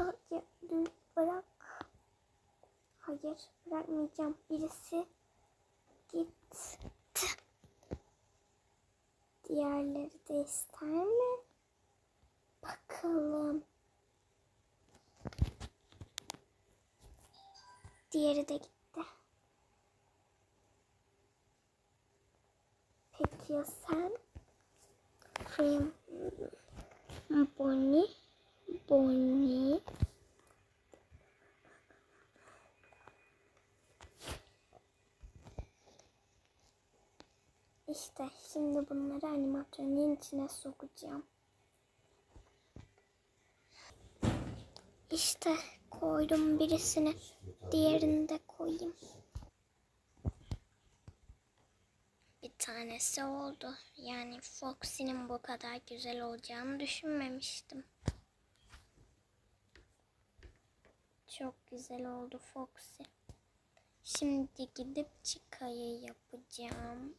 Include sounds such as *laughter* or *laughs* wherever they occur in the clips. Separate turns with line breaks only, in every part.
Otel
bırak. Hayır bırakmayacağım. Birisi gitti. Diğerleri de ister mi? Bakalım. Diğeri de gitti. Peki ya sen? Prim, Bonnie, Bonnie. İşte şimdi bunları animasyonun içine sokacağım. İşte koydum birisini. Diğerini de koyayım. Bir tanesi oldu. Yani Foxy'nin bu kadar güzel olacağını düşünmemiştim. Çok güzel oldu Foxy. Şimdi gidip çıkayı yapacağım.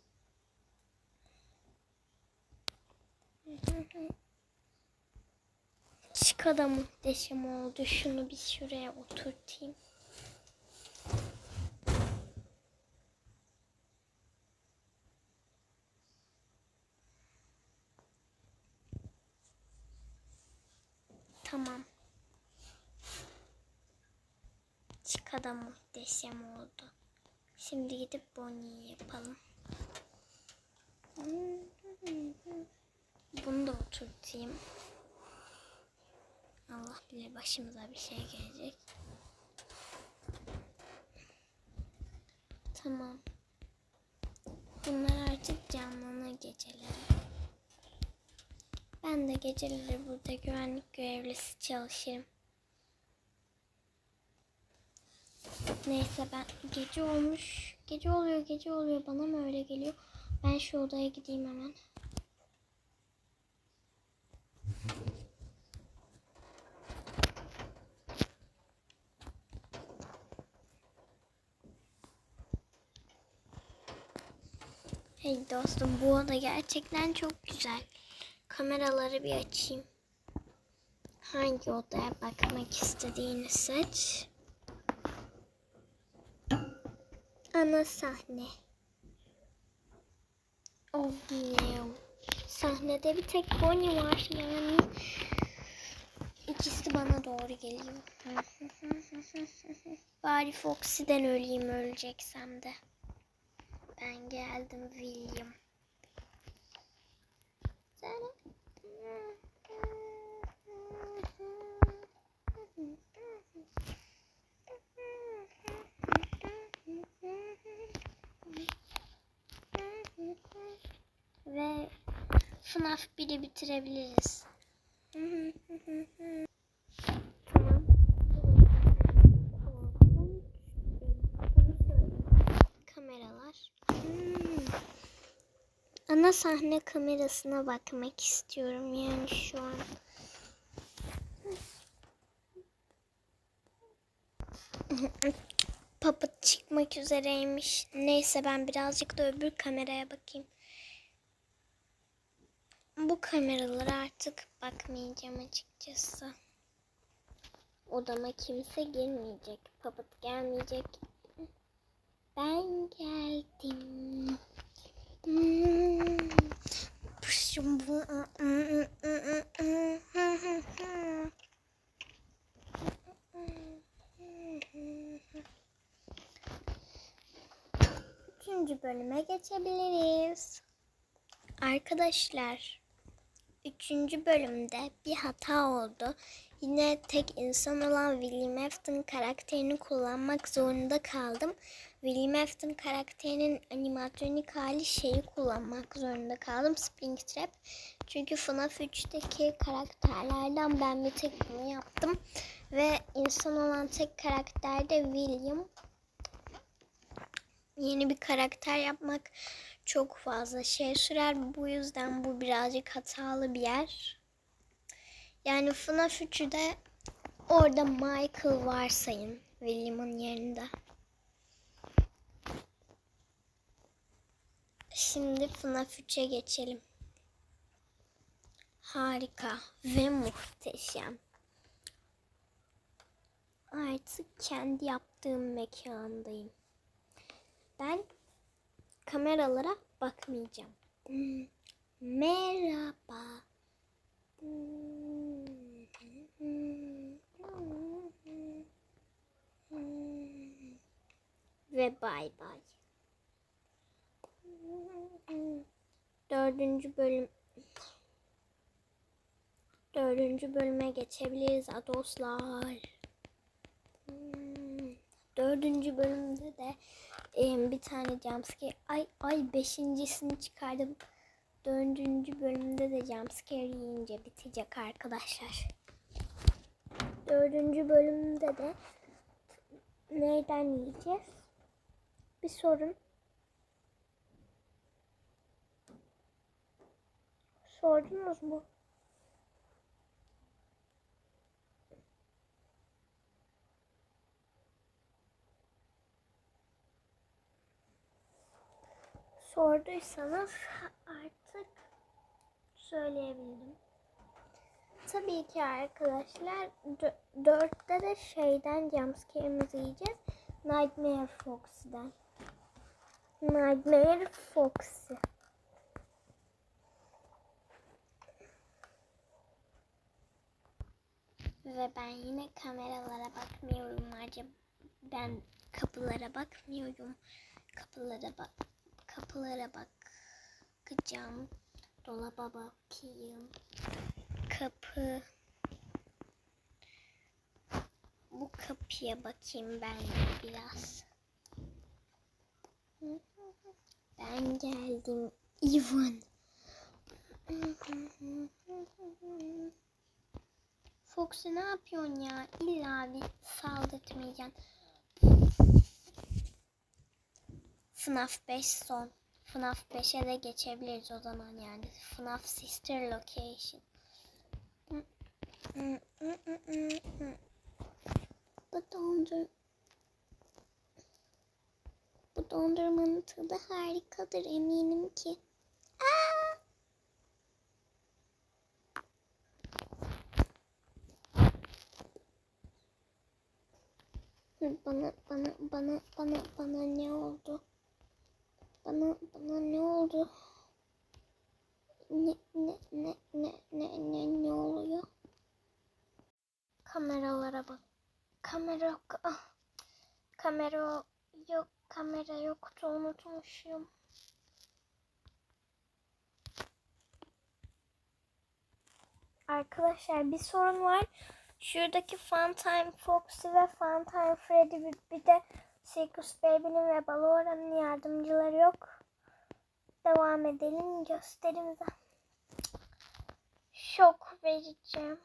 *laughs* Çıka da muhteşem oldu. Şunu bir şuraya oturtayım. Tamam. Çıka da muhteşem oldu. Şimdi gidip Bonnie'yi yapalım. Bunu da oturtayım. Allah bilir başımıza bir şey gelecek. Tamam. Bunlar artık canlanır geceleri. Ben de geceleri burada güvenlik görevlisi çalışırım. Neyse ben gece olmuş. Gece oluyor gece oluyor bana mı öyle geliyor? Ben şu odaya gideyim hemen. Hey dostum bu oda gerçekten çok güzel. Kameraları bir açayım. Hangi odaya bakmak istediğini seç. Ana sahne. Oh no. Sahnede bir tek Bonnie var yani. İkisi bana doğru geliyor. *laughs* Bari Foxy'den öleyim öleceksem de. Ben geldim William. Ve FNAF 1'i bitirebiliriz. tamam. Kameralar. Hmm. Ana sahne kamerasına bakmak istiyorum yani şu an. *laughs* Puppet çıkmak üzereymiş. Neyse ben birazcık da öbür kameraya bakayım. Bu kameralara artık bakmayacağım açıkçası. Odama kimse girmeyecek. Puppet gelmeyecek. Ben geldim. Üçüncü bölüme geçebiliriz. Arkadaşlar, üçüncü bölümde bir hata oldu. Yine tek insan olan William Afton karakterini kullanmak zorunda kaldım. William Afton karakterinin animatronik hali şeyi kullanmak zorunda kaldım. Springtrap. Çünkü FNAF 3'teki karakterlerden ben bir tek bunu yaptım. Ve insan olan tek karakter de William. Yeni bir karakter yapmak çok fazla şey sürer. Bu yüzden bu birazcık hatalı bir yer. Yani FNAF 3'ü de Orada Michael varsayın William'ın yerinde. Şimdi FNAF 3'e geçelim. Harika ve muhteşem. Artık kendi yaptığım mekandayım. Ben kameralara bakmayacağım. Merhaba. Ve bay bay. Dördüncü bölüm Dördüncü bölüme geçebiliriz ha dostlar. Hmm, Dördüncü bölümde de bir tane jumpscare ay ay beşincisini çıkardım. Dördüncü bölümde de jumpscare yiyince bitecek arkadaşlar. Dördüncü bölümde de neyden yiyeceğiz? Bir sorun. Sordunuz mu? Sorduysanız artık söyleyebilirim. Tabii ki arkadaşlar dö- dörtte de şeyden jumpscare'imizi yiyeceğiz. Nightmare Fox'dan. Nightmare Fox'ı. Ve ben yine kameralara bakmıyorum acaba. Ben kapılara bakmıyorum. Kapılara bak. Kapılara bakacağım. Dolaba bakayım. Kapı. Bu kapıya bakayım ben biraz. Ben geldim. Ivan. Foxy ne yapıyorsun ya? İlla bir saldırtmayacaksın. FNAF 5 son. FNAF 5'e de geçebiliriz o zaman yani. FNAF Sister Location. Bu dondur Bu dondurmanın tadı harikadır eminim ki. Aa! Bana bana bana bana bana ne oldu? Bana bana ne oldu? Ne ne ne ne ne ne ne oluyor? Kameralara bak. Kamera ah. kamera yok kamera yoktu unutmuşum. Arkadaşlar bir sorun var. Şuradaki Funtime Foxy ve Funtime Freddy bir, de Circus Baby'nin ve Balora'nın yardımcıları yok. Devam edelim gösterimize. Şok verici.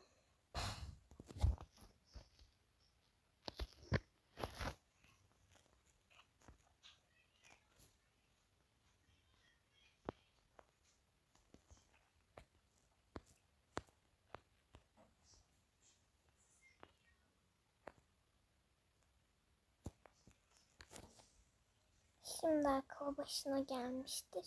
Şimdi akıl başına gelmiştir.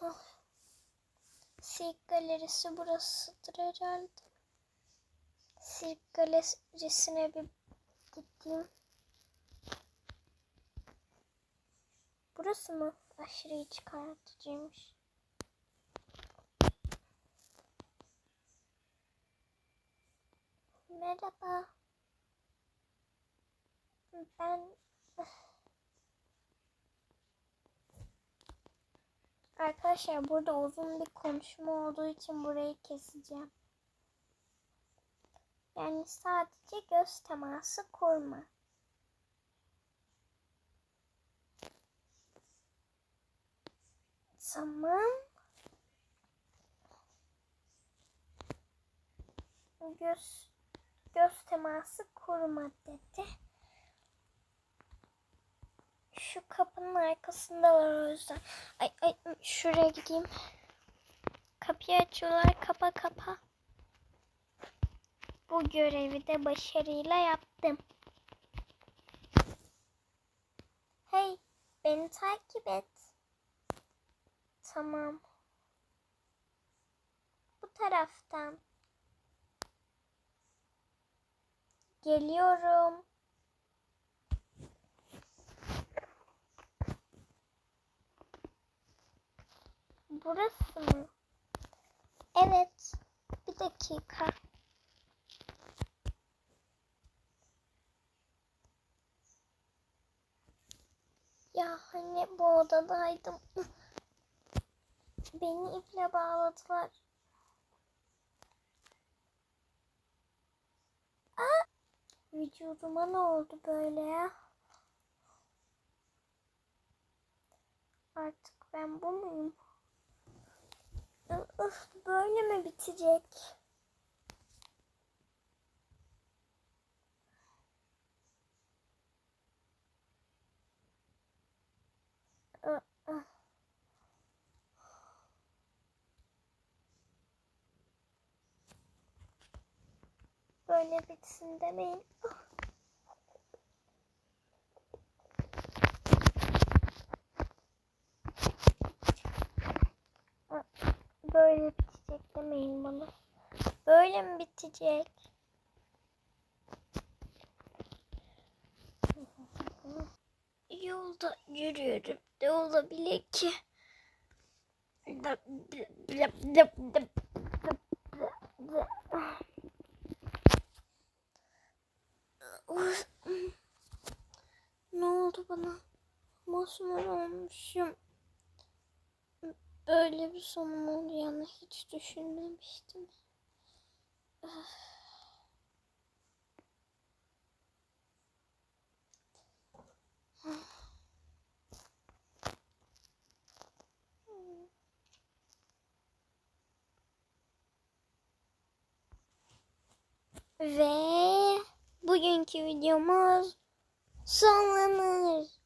Oh. Sirk galerisi burasıdır herhalde. Sirk galerisine bir gideyim. Burası mı? Aşırı çıkartıcıymış. Merhaba. Ben Arkadaşlar burada uzun bir konuşma olduğu için burayı keseceğim. Yani sadece göz teması kurma. Tamam. Göz göz teması kurma dedi. Şu kapının arkasında var o yüzden. Ay ay şuraya gideyim. kapıyı açıyorlar. Kapa kapa. Bu görevi de başarıyla yaptım. Hey, beni takip et. Tamam. Bu taraftan. Geliyorum. Burası mı? Evet. Bir dakika. Ya hani bu odadaydım. Beni iple bağladılar. Aa! Vücuduma ne oldu böyle ya? Artık ben bu muyum? Böyle mi bitecek? Böyle bitsin demeyin. Böyle bitecek demeyin bana. Böyle mi bitecek? Yolda yürüyorum. Ne olabilir ki? Ne oldu bana? Mosmor olmuşum. Böyle bir sonum olacağını hiç düşünmemiştim. Ve bugünkü videomuz sonlanır.